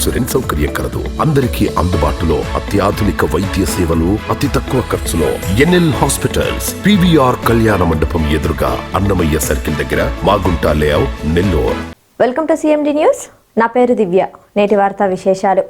Insurance సౌకర్యం కలదు. అందరికీ అందుబాటులో అత్యాధునిక వైద్య సేవలు అతి తక్కువ ఖర్చులో. ఎన్ఎల్ హాస్పిటల్స్ పివిఆర్ కళ్యాణ మండపం ఎదురుగా అన్నమయ్య సర్కిల్ దగ్గర Magunta layout Nellore. Welcome to CMD news నా పేరు దివ్య. నేటి వార్తా విశేషాలు.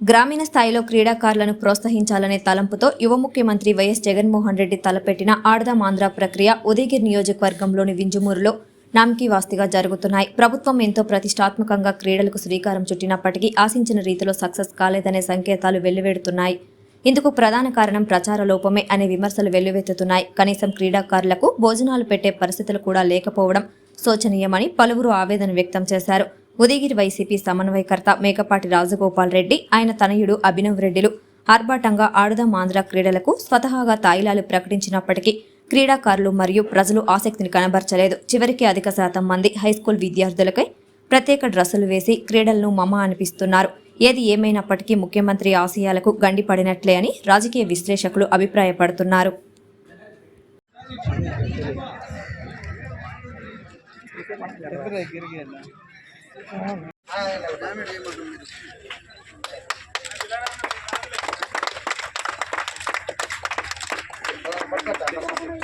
గ్రామీణ స్థాయిలో క్రీడాకారులను ప్రోత్సహించాలనే తలంపుతో యువ ముఖ్యమంత్రి వైఎస్ జగన్మోహన్ రెడ్డి తలపెట్టిన ఆడదాం ఆంధ్ర ప్రక్రియ ఉదయగిరి నియోజకవర్గంలోని వింజమూరులో నామకి వాస్తిగా జరుగుతున్నాయి. ప్రభుత్వం ఎంతో ప్రతిష్టాత్మకంగా క్రీడలకు శ్రీకారం చుట్టినప్పటికీ ఆశించిన రీతిలో సక్సెస్ కాలేదనే సంకేతాలు వెల్లువెడుతున్నాయి. ఇందుకు ప్రధాన కారణం ప్రచార లోపమే అనే విమర్శలు వెల్లువెత్తుతున్నాయి. కనీసం క్రీడాకారులకు భోజనాలు పెట్టే పరిస్థితులు కూడా లేకపోవడం శోచనీయమని పలువురు ఆవేదన వ్యక్తం చేశారు. ఉదయగిరి వైసీపీ సమన్వయకర్త మేకపాటి రాజగోపాల్ రెడ్డి ఆయన తనయుడు అభినవ్ రెడ్డిలు ఆర్భాటంగా ఆడుదాం ఆంధ్ర క్రీడలకు స్వతహాగా తాయిలాలు ప్రకటించినప్పటికీ క్రీడాకారులు మరియు ప్రజలు ఆసక్తిని కనబరచలేదు. చివరికి అధిక శాతం మంది హైస్కూల్ విద్యార్థులకై ప్రత్యేక డ్రెస్సులు వేసి క్రీడలను మమ అనిపిస్తున్నారు. ఏది ఏమైనప్పటికీ ముఖ్యమంత్రి ఆశయాలకు గండిపడినట్లే అని రాజకీయ విశ్లేషకులు అభిప్రాయపడుతున్నారు.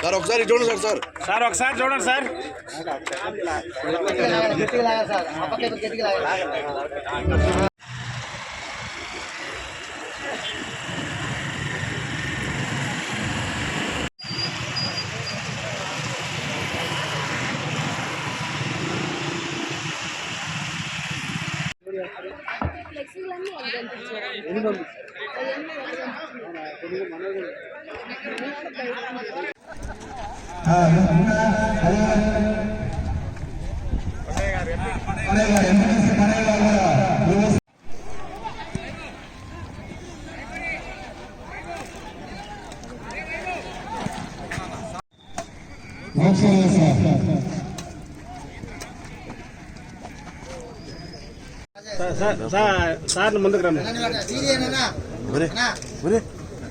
సార్ ఒకసారి చూడండి సార్ సార్. సార్ ఒకసారి చూడండి సార్. సార్ సార్ సార్ ముందుకు రమ్మ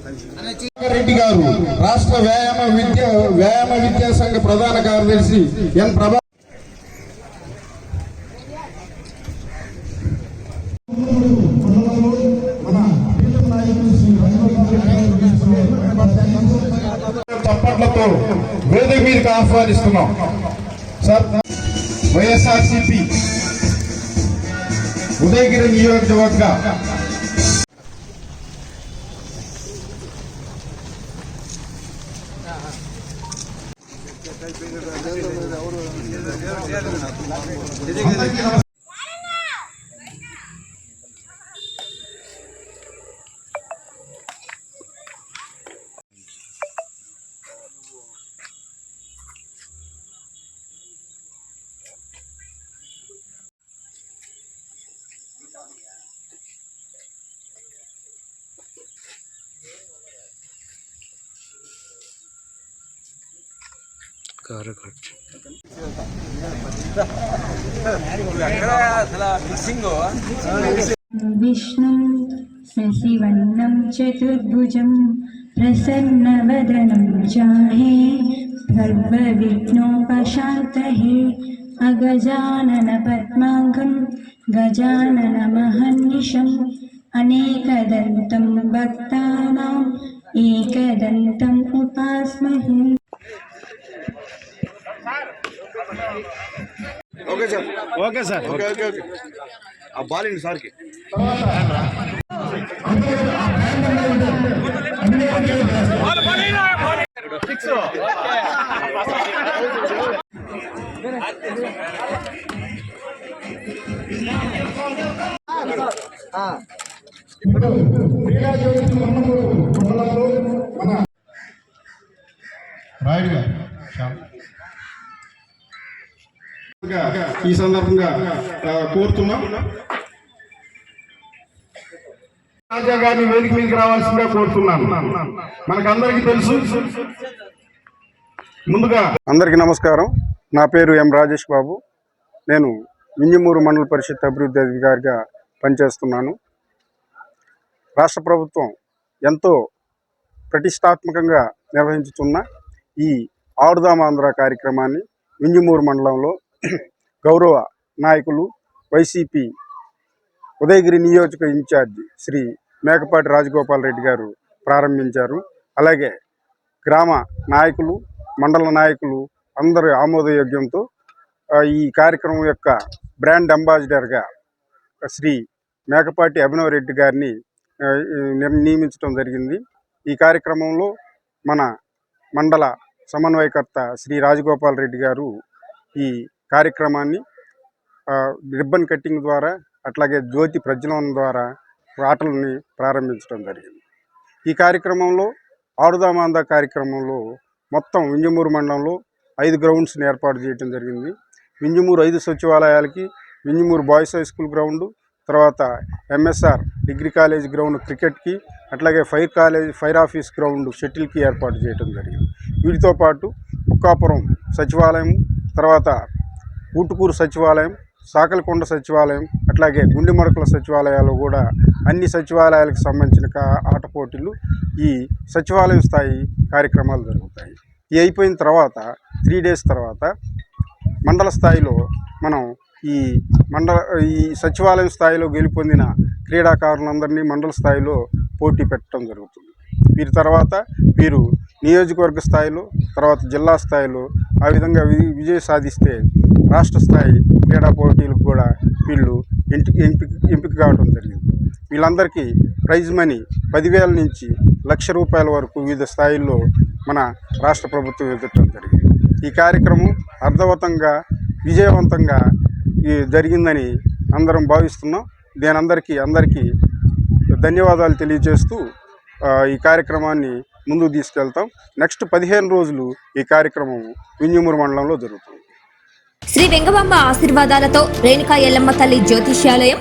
రెడ్డి గారు రాష్ట్ర వ్యాయామ విద్య వ్యాయామ విద్యా సంఘ ప్రధాన కార్యదర్శి ఎన్ ప్రభా చప్పట్లతో వేదిక మీదకి ఆహ్వానిస్తున్నాం. సార్ వైఎస్ఆర్సిపి ఉదయగిరి నియోజకవర్గ ಅವರು विष्णुं शशिवर्णं चतुर्भुजं प्रसन्नवदनं जाहे सर्वविघ्नोपशान्तये अगजाननपद्माङ्गं गजाननमहर्निशम् अनेकदन्तं भक्तानाम् एकदन्तम् उपास्महे okay sir. Okay sir. Okay okay okay. ఆ బాలింగ్ సార్కి. ఇప్పుడు క్రీడా జ్యోతి మన్నమూరు మండలంలో మన రాయుడు గారు. ఈ సందర్భంగా ఆ, కోరుతున్నాం. రాజా గారిని వేదిక మీదకి రావాల్సిందిగా కోరుతున్నాను. మనకందరికీ తెలుసు. ముందుగా అందరికీ నమస్కారం. నా పేరు ఎం రాజేష్ బాబు. నేను వింజమూరు మండల పరిషత్ అభివృద్ధి అధికారిగా పనిచేస్తున్నాను. రాష్ట్ర ప్రభుత్వం ఎంతో ప్రతిష్టాత్మకంగా నిర్వహించుతున్న ఈ ఆడుదామాంధ్ర కార్యక్రమాన్ని వింజమూరు మండలంలో గౌరవ నాయకులు వైసీపీ ఉదయగిరి నియోజక ఇన్ఛార్జి శ్రీ మేకపాటి రాజగోపాల్ రెడ్డి గారు ప్రారంభించారు. అలాగే గ్రామ నాయకులు మండల నాయకులు అందరి ఆమోదయోగ్యంతో ఈ కార్యక్రమం యొక్క బ్రాండ్ అంబాసిడర్గా శ్రీ మేకపాటి అభినవ్ రెడ్డి గారిని నియమించడం జరిగింది. ఈ కార్యక్రమంలో మన మండల సమన్వయకర్త శ్రీ రాజగోపాల్ రెడ్డి గారు ఈ కార్యక్రమాన్ని రిబ్బన్ కట్టింగ్ ద్వారా అట్లాగే జ్యోతి ప్రజ్వలనం ద్వారా ఆటలని ప్రారంభించడం జరిగింది. ఈ కార్యక్రమంలో ఆడుదామాంద కార్యక్రమంలో మొత్తం వింజమూరు మండలంలో ఐదు గ్రౌండ్స్ని ఏర్పాటు చేయడం జరిగింది. వింజమూరు ఐదు సచివాలయాలకి Vinjamuru boys high school ground తర్వాత ఎంఎస్ఆర్ డిగ్రీ కాలేజ్ గ్రౌండ్ క్రికెట్కి అట్లాగే fire college fire office ground షటిల్కి ఏర్పాటు చేయడం జరిగింది. వీటితో పాటు ముక్కాపురం సచివాలయం తర్వాత ఊటుకూరు సచివాలయం సాకలకొండ సచివాలయం అట్లాగే గుండెమడకల సచివాలయాలు కూడా అన్ని సచివాలయాలకు సంబంధించిన కా- ఆట పోటీలు ఈ సచివాలయం స్థాయి కార్యక్రమాలు జరుగుతాయి. ఇవి అయిపోయిన తర్వాత త్రీ డేస్ తర్వాత మండల స్థాయిలో మనం ఈ మండల ఈ సచివాలయం స్థాయిలో గెలుపొందిన క్రీడాకారులందరినీ మండల స్థాయిలో పోటీ పెట్టడం జరుగుతుంది. వీరి తర్వాత వీరు నియోజకవర్గ స్థాయిలో తర్వాత జిల్లా స్థాయిలో ఆ విధంగా వి- విజయం సాధిస్తే రాష్ట్ర స్థాయి క్రీడా పోటీలకు కూడా వీళ్ళు ఎంపిక ఎంపిక ఎంపిక కావడం జరిగింది. వీళ్ళందరికీ ప్రైజ్ మనీ పదివేల నుంచి లక్ష రూపాయల వరకు వివిధ స్థాయిల్లో మన రాష్ట్ర ప్రభుత్వం ఎదుర్కొనడం జరిగింది. ఈ కార్యక్రమం అర్థవంతంగా విజయవంతంగా జరిగిందని అందరం భావిస్తున్నాం. దీని అందరికీ అందరికీ ధన్యవాదాలు తెలియజేస్తూ ఈ కార్యక్రమాన్ని ముందుకు తీసుకెళ్తాం. నెక్స్ట్ పదిహేను రోజులు ఈ కార్యక్రమం వింజమూరు మండలంలో జరుగుతుంది. శ్రీ వెంగబాంబ ఆశీర్వాదాలతో రేణుకా ఎల్లమ్మ తల్లి జ్యోతిష్యాలయం